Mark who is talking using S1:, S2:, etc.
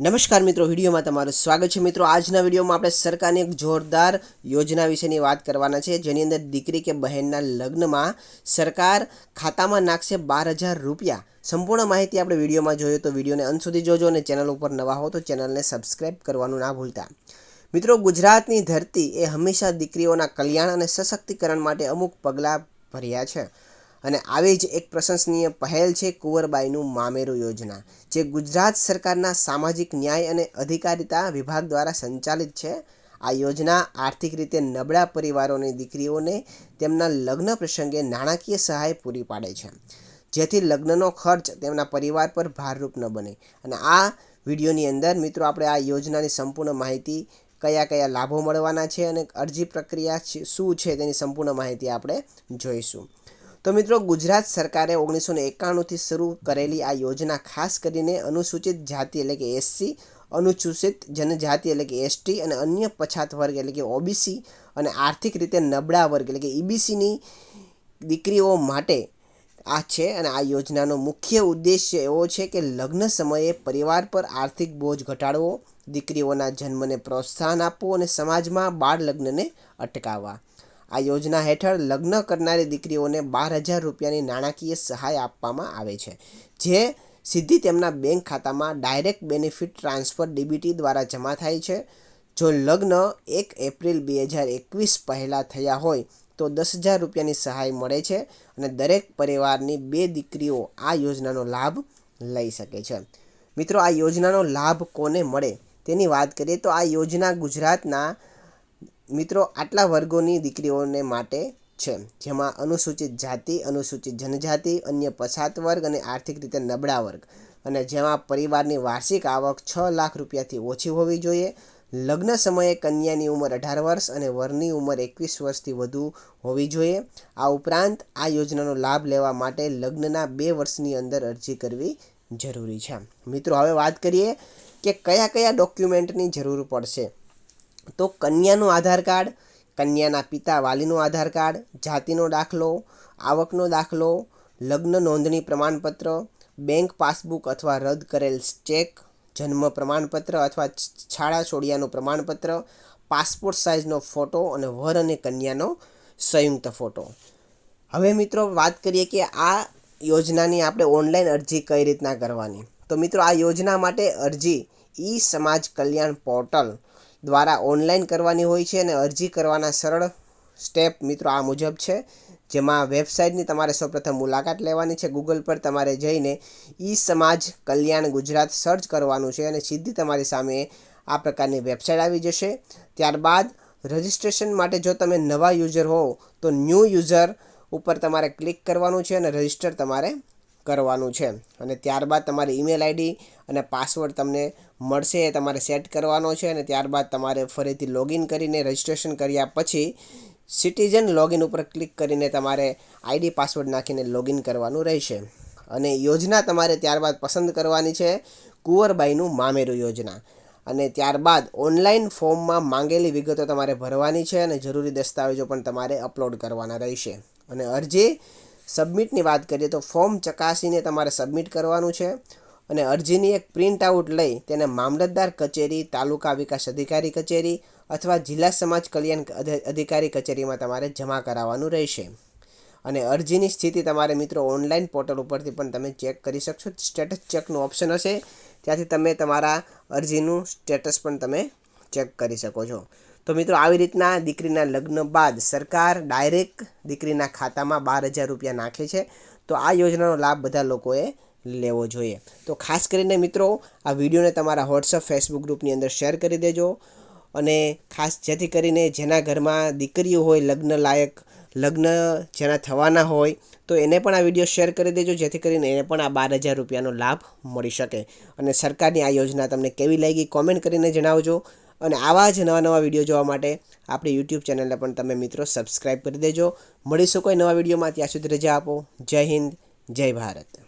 S1: નમસ્કાર મિત્રો, વિડીયોમાં તમારું સ્વાગત છે. મિત્રો, આજના વિડીયોમાં આપણે સરકારની એક જોરદાર યોજના વિશેની વાત કરવાના છે. જેની અંદર દીકરી કે બહેનના લગ્નમાં સરકાર ખાતામાં નાખશે બાર હજાર રૂપિયા. સંપૂર્ણ માહિતી આપણે વિડીયોમાં જોઈએ તો વિડીયોને અંત સુધી જોજો અને ચેનલ ઉપર નવા હો તો ચેનલને સબસ્ક્રાઈબ કરવાનું ના ભૂલતા. મિત્રો, ગુજરાતની ધરતી એ હંમેશા દીકરીઓના કલ્યાણ અને સશક્તિકરણ માટે અમુક પગલાં ભર્યા છે. અને આવી જ એક પ્રશંસનીય પહેલ છે કુંવરબાઈનું મામેરું યોજના, જે ગુજરાત સરકારના સામાજિક ન્યાય અને અધિકારિતા વિભાગ દ્વારા સંચાલિત છે. આ યોજના આર્થિક રીતે નબળા પરિવારોની દીકરીઓને તેમના લગ્ન પ્રસંગે નાણાકીય સહાય પૂરી પાડે છે. જેથી લગ્નનો ખર્ચ તેમના પરિવાર પર ભારરૂપ ન બને. અને આ વિડીયોની અંદર મિત્રો આપણે આ યોજનાની સંપૂર્ણ માહિતી, કયા કયા લાભો મળવાના છે અને અરજી પ્રક્રિયા શું છે તેની સંપૂર્ણ માહિતી આપણે જોઈશું. તો મિત્રો ગુજરાત સરકારે ઓગણીસો ને એકાણુંથી શરૂ કરેલી આ યોજના ખાસ કરીને અનુસૂચિત જાતિ એટલે કે એસસી, અનુસૂચિત જનજાતિ એટલે કે એસટી અને અન્ય પછાત વર્ગ એટલે કે ઓબીસી અને આર્થિક રીતે નબળા વર્ગ એટલે કે ઈબીસીની દીકરીઓ માટે આ છે અને આ યોજનાનો મુખ્ય ઉદ્દેશ્ય એવો છે કે લગ્ન સમયે પરિવાર પર આર્થિક બોજ ઘટાડવો, દીકરીઓના જન્મને પ્રોત્સાહન આપવું અને સમાજમાં બાળ લગ્નને અટકાવવા. આ યોજના હેઠળ લગ્ન કરનારી દીકરીઓને બાર હજાર રૂપિયાની નાણાકીય સહાય આપવામાં આવે છે, જે સીધી તેમના બેંક ખાતામાં ડાયરેક્ટ બેનિફિટ ટ્રાન્સફર ડીબીટી દ્વારા જમા થાય છે. જો લગ્ન એક એપ્રિલ બે હજાર એકવીસ પહેલાં થયા હોય, તો દસ હજાર રૂપિયાની સહાય મળે છે અને દરેક પરિવારની બે દીકરીઓ આ યોજનાનો લાભ લઈ શકે છે. મિત્રો, આ યોજનાનો લાભ કોને મળે તેની વાત કરીએ તો આ યોજના ગુજરાતના મિત્રો, આટલા વર્ગોની દીકરીઓને માટે છે, જેમાં અનુસૂચિત જાતિ, અનુસૂચિત જનજાતિ, અન્ય પછાત વર્ગ અને આર્થિક રીતે નબળા વર્ગ. અને જેમાં પરિવારની વાર્ષિક આવક છ લાખ રૂપિયાથી ઓછી હોવી જોઈએ. લગ્ન સમયે કન્યાની ઉંમર અઢાર વર્ષ અને વરની ઉંમર એકવીસ વર્ષથી વધુ હોવી જોઈએ. આ ઉપરાંત આ યોજનાનો લાભ લેવા માટે લગ્નના બે વર્ષની અંદર અરજી કરવી જરૂરી છે. મિત્રો, હવે વાત કરીએ કે કયા કયા ડોક્યુમેન્ટની જરૂર પડશે. તો કન્યાનું આધાર કાર્ડ, કન્યાના પિતા વાલીનું આધાર કાર્ડ, જાતિનો દાખલો, આવકનો દાખલો, લગ્ન નોંધણી પ્રમાણપત્ર, બેંક પાસબુક અથવા રદ કરેલ ચેક, જન્મ પ્રમાણપત્ર અથવા છાળા છોડિયાનું પ્રમાણપત્ર, પાસપોર્ટ સાઇઝનો ફોટો અને વર અને કન્યાનો સંયુક્ત ફોટો. હવે મિત્રો વાત કરીએ કે આ યોજનાની આપણે ઓનલાઈન અરજી કઈ રીતના કરવાની? તો મિત્રો આ યોજના માટે અરજી ઈ સમાજ કલ્યાણ પોર્ટલ દ્વારા ઓનલાઈન કરવાની હોય છે અને અરજી કરવાના સરળ સ્ટેપ મિત્રો આ મુજબ છે. જેમાં વેબસાઇટની તમારે સૌપ્રથમ મુલાકાત લેવાની છે. ગૂગલ પર તમારે જઈને ઈ સમાજ કલ્યાણ ગુજરાત સર્ચ કરવાનું છે અને સીધી તમારી સામે આ પ્રકારની વેબસાઇટ આવી જશે. ત્યારબાદ રજિસ્ટ્રેશન માટે જો તમે નવા યુઝર હો તો ન્યૂ યુઝર ઉપર તમારે ક્લિક કરવાનું છે અને રજિસ્ટર તમારે કરવાનું છે. અને ત્યારબાદ તમારી ઈમેલ આઈડી અને પાસવર્ડ તમને મળશે એ તમારે સેટ કરવાનો છે અને ત્યારબાદ તમારે ફરીથી લોગિન કરીને રજિસ્ટ્રેશન કર્યા પછી સિટીઝન લોગિન ઉપર ક્લિક કરીને તમારે આઈડી પાસવર્ડ નાખીને લોગિન કરવાનું રહેશે. અને યોજના તમારે ત્યારબાદ પસંદ કરવાની છે કુંવરબાઈનું મામેરું યોજના. અને ત્યારબાદ ઓનલાઈન ફોર્મમાં માંગેલી વિગતો તમારે ભરવાની છે અને જરૂરી દસ્તાવેજો પણ તમારે અપલોડ કરવાના રહેશે. અને અરજી સબમિટની વાત કરીએ તો ફોર્મ ચકાસીને તમારે સબમિટ કરવાનું છે. અને અરજીની એક પ્રિન્ટ આઉટ લઈ તેને મામલતદાર કચેરી, તાલુકા વિકાસ અધિકારી કચેરી અથવા જિલ્લા સમાજ કલ્યાણ અધિ- અધિકારી કચેરીમાં તમારે જમા કરાવવાનું રહેશે. અને અરજીની સ્થિતિ તમારે મિત્રો ઓનલાઈન પોર્ટલ ઉપરથી પણ તમે ચેક કરી શકશો. સ્ટેટસ ચેકનું ઓપ્શન હશે. ત્યાંથી તમે તમારા અરજીનું સ્ટેટસ પણ તમે ચેક કરી શકો છો. તો મિત્રો આવી રીતના દીકરીના લગ્ન બાદ સરકાર ડાયરેક્ટ દીકરીના ખાતામાં બાર હજાર રૂપિયા નાખે છે. તો આ યોજનાનો લાભ બધા લોકોએ લેવો જોઈએ. તો ખાસ કરીને મિત્રો, આ વિડીયોને તમારા વોટ્સઅપ ફેસબુક ગ્રુપની અંદર શેર કરી દેજો અને ખાસ જેથી કરીને જેના ઘરમાં દીકરીઓ હોય, લગ્ન લાયક, લગ્ન જેના થવાના હોય, તો એને પણ આ વીડિયો શેર કરી દેજો, જેથી કરીને એને પણ આ બાર હજાર રૂપિયાનો લાભ મળી શકે. અને સરકારની આ યોજના તમને કેવી લાગી કોમેન્ટ કરીને જણાવજો. અને આવા જ નવા નવા વીડિયો જોવા માટે આપણી યુટ્યુબ ચેનલને પણ તમે મિત્રો સબસ્ક્રાઈબ કરી દેજો. મળીશું કોઈ નવા વિડીયોમાં. ત્યાં સુધી રજા આપો. જય હિન્દ, જય ભારત.